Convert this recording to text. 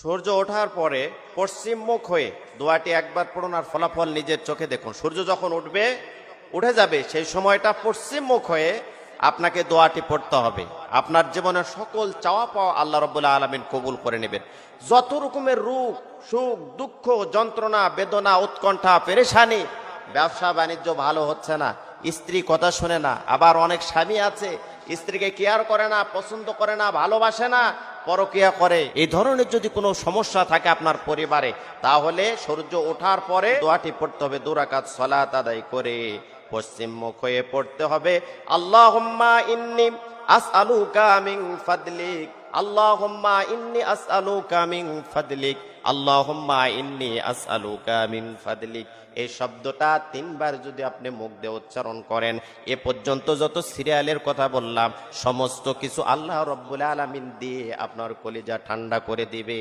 সূর্য ওঠার পরে পশ্চিম মুখ হয়ে দোয়াটি একবার পড়ুন আর ফলাফল নিজের চোখে দেখুন। সূর্য যখন উঠবে, উঠে যাবে, সেই সময়টা পশ্চিম মুখ হয়ে আপনাকে দোয়াটি পড়তে হবে। আপনার জীবনের সকল চাওয়া পাওয়া আল্লাহ রবুল্লা আলমিন কবুল করে নেবেন। যত রকমের রূপ সুখ, দুঃখ, যন্ত্রণা, বেদনা, উৎকণ্ঠা, পেরেশানি, ব্যবসা বাণিজ্য ভালো হচ্ছে না, স্ত্রী কথা শোনে না, আবার অনেক স্বামী আছে, স্ত্রীকে কেয়ার করে না, পছন্দ করে না, ভালোবাসে না পরকিয়া করে। এই ধরনের যদি কোনো সমস্যা থাকে আপনার পরিবারে, তাহলে সূর্য ওঠার পরে দোয়াটি পড়তে হবে দুরাকাত সলাত আদায় করে। পশ্চিম মুখ হয়ে পড়তে হবে, আল্লাহুম্মা ইন্নি আসআলুকা মিন ফাদলিক। আল্লাহুম্মা ইন্নি আসআলুকা মিন ফাদলিক। আল্লাহম্মা ইন্নি আসআলুকা মিন ফাদলিক। এই শব্দটা তিনবার যদি আপনি মুখ দিয়ে উচ্চারণ করেন, এ পর্যন্ত যত সিরিয়ালের কথা বললাম, সমস্ত কিছু আল্লাহ রব্বুল আলামিন দিয়ে আপনার কলিজা ঠান্ডা করে দিবে।